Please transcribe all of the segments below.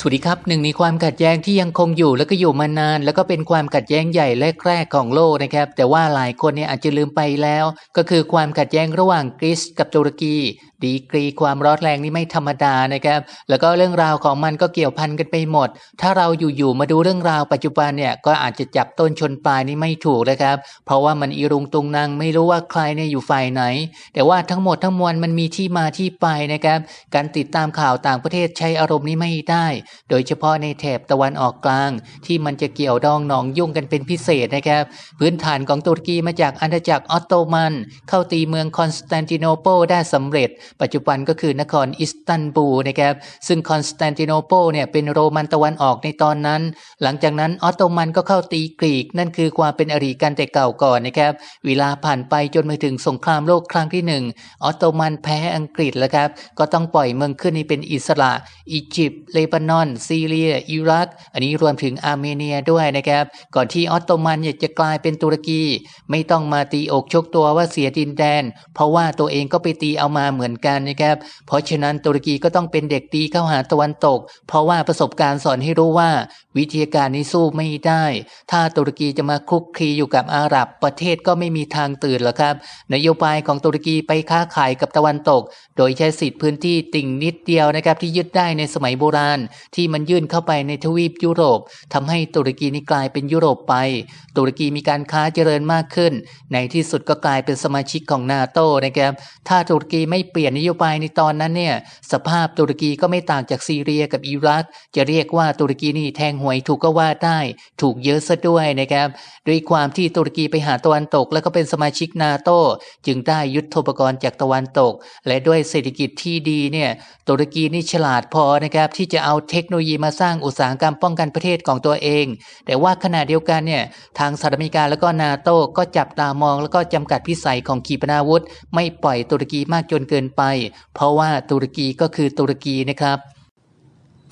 สวัสดีครับหนึ่งในความขัดแย้งที่ยังคงอยู่และก็อยู่มานาน แล้วก็เป็นความขัดแย้งใหญ่แรกๆของโลกนะครับ แต่ว่าหลายคนเนี่ยอาจจะลืมไปแล้ว ก็คือความขัดแย้งระหว่างกรีซกับตุรกี ดีกรีความร้อนแรงนี่ไม่ธรรมดานะครับ แล้วก็เรื่องราวของมันก็เกี่ยวพันกันไปหมด ถ้าเราอยู่ๆมาดูเรื่องราวปัจจุบันเนี่ยก็อาจจะจับต้นชนปลายนี่ไม่ถูกนะครับ เพราะว่ามันอีรุงตุงนางไม่รู้ว่าใครเนี่ยอยู่ฝ่ายไหน แต่ว่าทั้งหมดทั้งมวลมันมีที่มาที่ไปนะครับ การติดตามข่าวต่างประเทศใช้อารมณ์นี้ไม่ได้โดยเฉพาะในแถบตะวันออกกลาง ที่มันจะเกี่ยวดองหนองยุ่งกันเป็นพิเศษนะครับ พื้นฐานของตุรกีมาจากอาณาจักรออตโตมัน เข้าตีเมืองคอนสแตนติโนเปิลได้สำเร็จ ปัจจุบันก็คือนครอิสตันบูลนะครับ ซึ่งคอนสแตนติโนเปิลเนี่ยเป็นโรมันตะวันออกในตอนนั้น หลังจากนั้นออตโตมันก็เข้าตีกรีก นั่นคือความเป็นอริกันแต่เก่าก่อนนะครับ เวลาผ่านไปจนมาถึงสงครามโลกครั้งที่หนึ่งออตโตมันแพ้อังกฤษแล้วครับ ก็ต้องปล่อยเมืองขึ้นให้เป็นอิสระ อียิปต์เลบานอนซีเรีย อิรัก อันนี้รวมถึงอาร์เมเนียด้วยนะครับ ก่อนที่ออตโตมันจะกลายเป็นตุรกี ไม่ต้องมาตีอกชกตัวว่าเสียดินแดน เพราะว่าตัวเองก็ไปตีเอามาเหมือนกันนะครับ เพราะฉะนั้นตุรกีก็ต้องเป็นเด็กตีเข้าหาตะวันตก เพราะว่าประสบการณ์สอนให้รู้ว่า วิธีการนี้สู้ไม่ได้ ถ้าตุรกีจะมาคุกคีอยู่กับอาหรับประเทศก็ไม่มีทางตื่นหรอกครับ นโยบายของตุรกีไปค้าขายกับตะวันตก โดยใช้สิทธิพื้นที่ติ่งนิดเดียวนะครับที่ยึดได้ในสมัยโบราณ ที่มันยื่นเข้าไปในทวีปยุโรปทำให้ตุรกีนี่กลายเป็นยุโรปไป ตุรกีมีการค้าเจริญมากขึ้น ในที่สุดก็กลายเป็นสมาชิกของนาโตนะครับถ้าตุรกีไม่เปลี่ยนนโยบายในตอนนั้นเนี่ยสภาพตุรกีก็ไม่ต่างจากซีเรียกับอิรักจะเรียกว่าตุรกีนี่แทงหัวยถูกก็ว่าได้ถูกเยอะซะด้วยนะครับด้วยความที่ตุรกีไปหาตะวันตก แล้วก็เป็นสมาชิกนาโตจึงได้ยุทธปกรณ์จากตะวันตก และด้วยเศรษฐกิจที่ดีเนี่ยตุรกีนี่ฉลาดพอนะครับที่จะเอาเทคโนโลยีมาสร้างอุตสาหกรรมป้องกันประเทศของตัวเอง แต่ว่าขณะเดียวกันเนี่ยทางสหรัฐอเมริกาแล้วก็นาโตก็จับตามองแล้วก็จำกัดพิสัยของขีปนาวุธ ไม่ปล่อยตุรกีมากจนเกินไป เพราะว่าตุรกีก็คือตุรกีนะครับ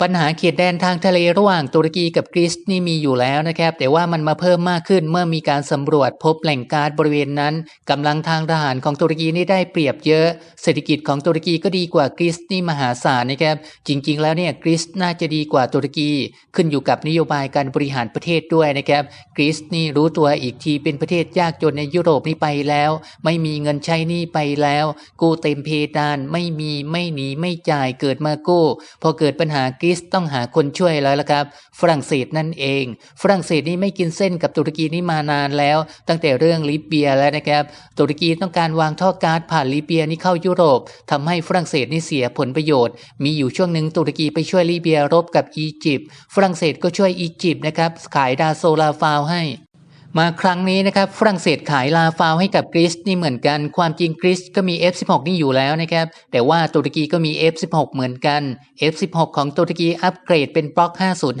ปัญหาเขตแดนทางทะเลระหว่างตุรกีกับกรีซนี่มีอยู่แล้วนะครับ แต่ว่ามันมาเพิ่มมากขึ้นเมื่อมีการสำรวจพบแหล่งก๊าซบริเวณนั้นกำลังทางทหารของตุรกีนี่ได้เปรียบเยอะ เศรษฐกิจของตุรกีก็ดีกว่ากรีซนี่มหาศาลนะครับ จริง ๆ แล้วเนี่ยกรีซน่าจะดีกว่าตุรกี ขึ้นอยู่กับนโยบายการบริหารประเทศด้วยนะครับกรีซนี่รู้ตัวอีกทีเป็นประเทศยากจนในยุโรปนี่ไปแล้ว ไม่มีเงินใช้หนี่ไปแล้วกู้เต็มเพดานไม่มีไม่หนีไม่จ่ายเกิดมากู้พอเกิดปัญหากรีซต้องหาคนช่วยแล้วละครับ ฝรั่งเศสนั่นเอง ฝรั่งเศสนี่ไม่กินเส้นกับตุรกีนี่มานานแล้ว ตั้งแต่เรื่องลิเบียแล้วนะครับ ตุรกีต้องการวางท่อก๊าซผ่านลิเบียนี่เข้ายุโรปทำให้ฝรั่งเศสนี่เสียผลประโยชน์ มีอยู่ช่วงหนึ่งตุรกีไปช่วยลิเบียรบกับอียิปต์ ฝรั่งเศสก็ช่วยอียิปต์นะครับ ขายดาโซลาฟาวให้ มาครั้งนี้นะครับฝรั่งเศสขายลาฟาวให้กับกรีซนี่เหมือนกัน ความจริงกรีซก็มี F16 นี่อยู่แล้วนะครับ แต่ว่าตุรกีก็มี F16 เหมือนกัน F16 ของตุรกีอัปเกรดเป็นบล็อก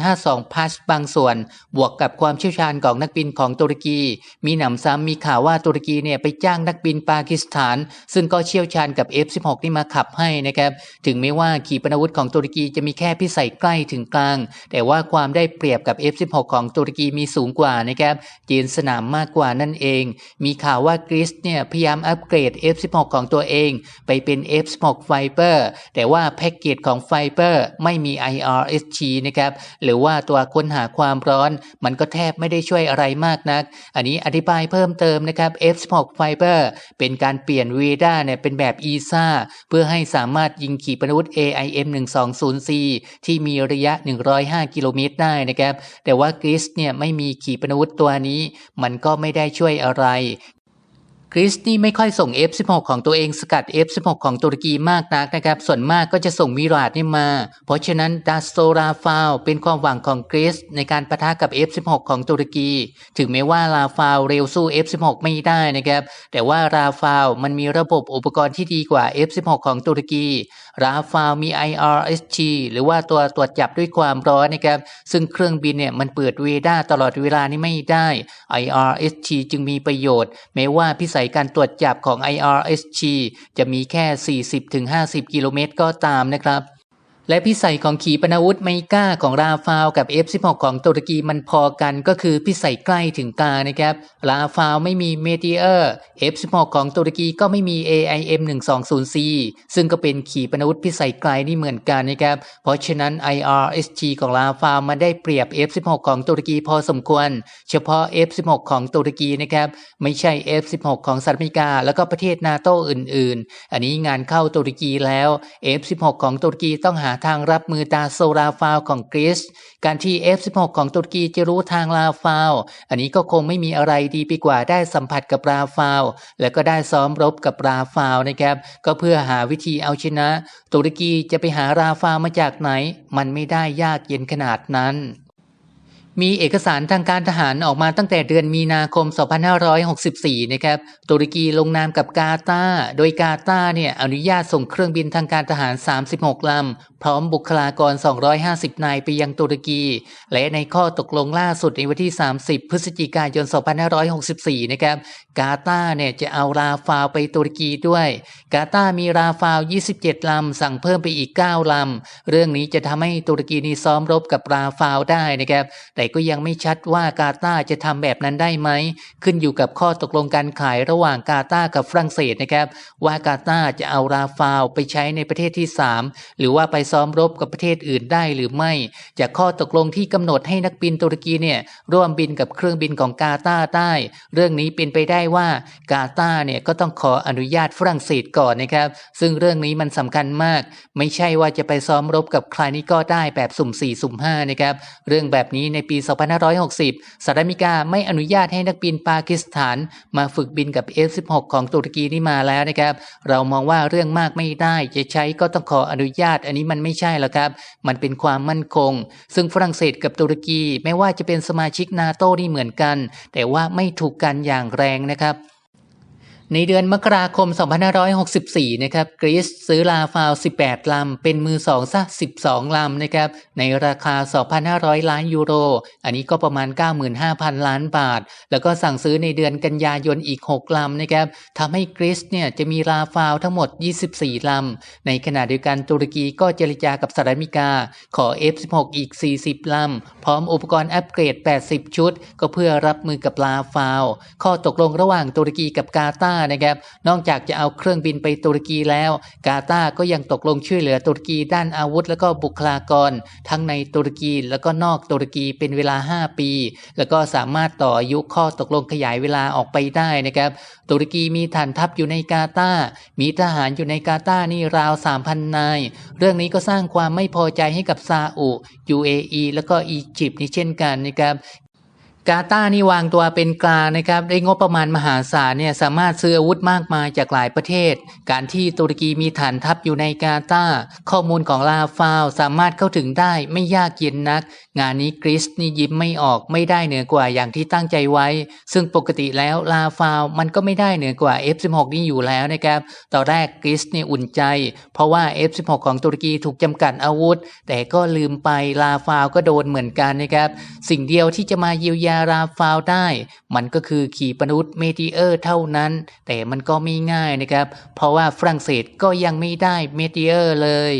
5052พัชบางส่วน บวกกับความเชี่ยวชาญของนักบินของตุรกี มีหนำซ้ำมีข่าวว่าตุรกีเนี่ยไปจ้างนักบินปากีสถาน ซึ่งก็เชี่ยวชาญกับ F16 นี่มาขับให้นะครับถึงแม้ว่าขีปนาวุธของตุรกีจะมีแค่พิสัยใกล้ถึงกลาง แต่ว่าความได้เปรียบกับ F16 ของตุรกีมีสูงกว่านะครับจีนสนามมากกว่านั่นเอง มีข่าวว่ากรีซเนี่ยพยายามอัปเกรด F16 ของตัวเอง ไปเป็น F16 Viper แต่ว่าแพ็กเกจของ Viper ไม่มี IRSG นะครับ หรือว่าตัวค้นหาความร้อน มันก็แทบไม่ได้ช่วยอะไรมากนัก อันนี้อธิบายเพิ่มเติมนะครับ F16 Viper เป็นการเปลี่ยนเวด้าเนี่ยเป็นแบบ ESA เพื่อให้สามารถยิงขีปนาวุธ AIM 120C ที่มีระยะ 105 กิโลเมตรได้นะครับ แต่ว่ากรีซเนี่ยไม่มีขีปนาวุธตัวนี้มันก็ไม่ได้ช่วยอะไร คริสนี่ไม่ค่อยส่ง F16 ของตัวเองสกัด F16 ของตุรกีมากนักนะครับ ส่วนมากก็จะส่งมิราดนี่มา เพราะฉะนั้นดาสโซราฟาวเป็นความหวังของกรีซในการปะทะกับ F16 ของตุรกี ถึงแม้ว่าลาฟาวเร็วสู้ F16 ไม่ได้นะครับ แต่ว่าราฟาวมันมีระบบอุปกรณ์ที่ดีกว่า F16 ของตุรกี ราฟาวมี IRSG หรือว่าตัวตรวจจับด้วยความร้อนนะครับ ซึ่งเครื่องบินเนี่ยมันเปิดเวด้าตลอดเวลานี่ไม่ได้ IRSG จึงมีประโยชน์แม้ว่าพิสยการตรวจจับของ IRSG จะมีแค่ 40-50 กิโลเมตรก็ตามนะครับ และพิสัยของขีปนาวุธไมก้าของราฟาวกับ F16 ของตุรกีมันพอกันก็คือพิสัยใกล้ถึงกลางนะครับ ราฟาวไม่มีเมเทียร์ F16 ของตุรกีก็ไม่มี AIM 120C ซึ่งก็เป็นขีปนาวุธพิสัยไกลนี่เหมือนกันนะครับ เพราะฉะนั้น IRST ของราฟาวมาได้เปรียบ F16 ของตุรกีพอสมควร เฉพาะ F16 ของตุรกีนะครับไม่ใช่ F16 ของสหรัฐอเมริกา แล้วก็ประเทศนาโตอื่น ๆ อันนี้งานเข้าตุรกีแล้ว F16 ของตุรกีต้องหาทางรับมือตาโซราฟาวของกรีซการที่ F16 ของตุรกีจะรู้ทางลาฟาว อันนี้ก็คงไม่มีอะไรดีไปกว่าได้สัมผัสกับราฟาว แล้วก็ได้ซ้อมรบกับราฟาวนะครับ ก็เพื่อหาวิธีเอาชนะ ตุรกีจะไปหาราฟาวมาจากไหน มันไม่ได้ยากเย็นขนาดนั้นมีเอกสารทางการทหารออกมาตั้งแต่เดือนมีนาคม 2564 นะครับ ตุรกีลงนามกับกาตาโดยกาตาเนี่ยอนุญาตส่งเครื่องบินทางการทหาร 36 ลำพร้อมบุคลากร 250 นายไปยังตุรกี และในข้อตกลงล่าสุดในวันที่ 30 พฤศจิกายน 2564 นะครับ กาตาเนี่ยจะเอาราฟาวไปตุรกีด้วย กาตามีราฟาว 27 ลำ สั่งเพิ่มไปอีก 9 ลำ เรื่องนี้จะทำให้ตุรกีนี้ซ้อมรบกับราฟาวได้นะครับ แต่ก็ยังไม่ชัดว่ากาตาจะทำแบบนั้นได้ไหม ขึ้นอยู่กับข้อตกลงการขายระหว่างกาตากับฝรั่งเศสนะครับ ว่ากาตาจะเอาราฟาวไปใช้ในประเทศที่ 3 หรือว่าไปซ้อมรบกับประเทศอื่นได้หรือไม่ จากข้อตกลงที่กำหนดให้นักบินตุรกีเนี่ยร่วมบินกับเครื่องบินของกาตาร์ได้ เรื่องนี้เป็นไปได้ว่ากาตาร์เนี่ยก็ต้องขออนุญาตฝรั่งเศสก่อนนะครับ ซึ่งเรื่องนี้มันสำคัญมาก ไม่ใช่ว่าจะไปซ้อมรบกับใครนี่ก็ได้แบบสุ่ม4สุ่ม5นะครับเรื่องแบบนี้ในปี 2560สหรัฐอเมริกาไม่อนุญาตให้นักบินปากีสถาน มาฝึกบินกับ F16 ของตุรกีนี่มาแล้วนะครับ เรามองว่าเรื่องมากไม่ได้จะใช้ก็ต้องขออนุญาต อันนี้มันไม่ใช่แล้วครับ มันเป็นความมั่นคง ซึ่งฝรั่งเศสกับตุรกีไม่ว่าจะเป็นสมาชิกนาโตนี่เหมือนกัน แต่ว่าไม่ถูกกันอย่างแรงนะครับ ในเดือนมกราคม 2564 นะครับกรีซซื้อลาฟาว 18 ลำ เป็นมือสองซะ 12 ลำนะครับ ในราคา 2,500 ล้านยูโร อันนี้ก็ประมาณ 95,000 ล้านบาท แล้วก็สั่งซื้อในเดือนกันยายนอีก 6 ลำนะครับทำให้กรีซเนี่ยจะมีลาฟาวทั้งหมด 24 ลำ ในขณะเดียวกันตุรกีก็เจรจากับสหรัฐอเมริกา ขอ F16 อีก 40 ลำ พร้อมอุปกรณ์อัปเกรด 80 ชุด ก็เพื่อรับมือกับลาฟาว ข้อตกลงระหว่างตุรกีกับกาตาร์นะครับ นอกจากจะเอาเครื่องบินไปตุรกีแล้ว กาตาร์ก็ยังตกลงช่วยเหลือตุรกีด้านอาวุธ และก็บุคลากร ทั้งในตุรกีแล้วก็นอกตุรกีเป็นเวลา 5 ปี แล้วก็สามารถต่ออายุข้อตกลงขยายเวลาออกไปได้นะครับ ตุรกีมีฐานทัพอยู่ในกาตาร์มีทหารอยู่ในกาตาร์นี่ราว 3,000 นาย เรื่องนี้ก็สร้างความไม่พอใจให้กับซาอุ UAE แล้วก็อียิปต์นี่เช่นกันนะครับ กาตานี่วางตัวเป็นกลางนะครับ ได้งบประมาณมหาศาลเนี่ยสามารถซื้ออาวุธมากมายจากหลายประเทศ การที่ตุรกีมีฐานทัพอยู่ในกาตาข้อมูลของลาฟาวสามารถเข้าถึงได้ไม่ยากเย็นนัก งานนี้กริสนี่ยิ้มไม่ออกไม่ได้เหนือกว่าอย่างที่ตั้งใจไว้ ซึ่งปกติแล้วลาฟาวมันก็ไม่ได้เหนือกว่า F16 นี่อยู่แล้วนะครับตอนแรกกริสนี่อุ่นใจ เพราะว่า F16 ของตุรกีถูกจำกัดอาวุธ แต่ก็ลืมไปลาฟาวก็โดนเหมือนกันนะครับสิ่งเดียวที่จะมาเยียวยาราฟาวได้ มันก็คือขีปนาวุธเมทีเออร์เท่านั้น แต่มันก็ไม่ง่ายนะครับ เพราะว่าฝรั่งเศสก็ยังไม่ได้เมทีเออร์เลย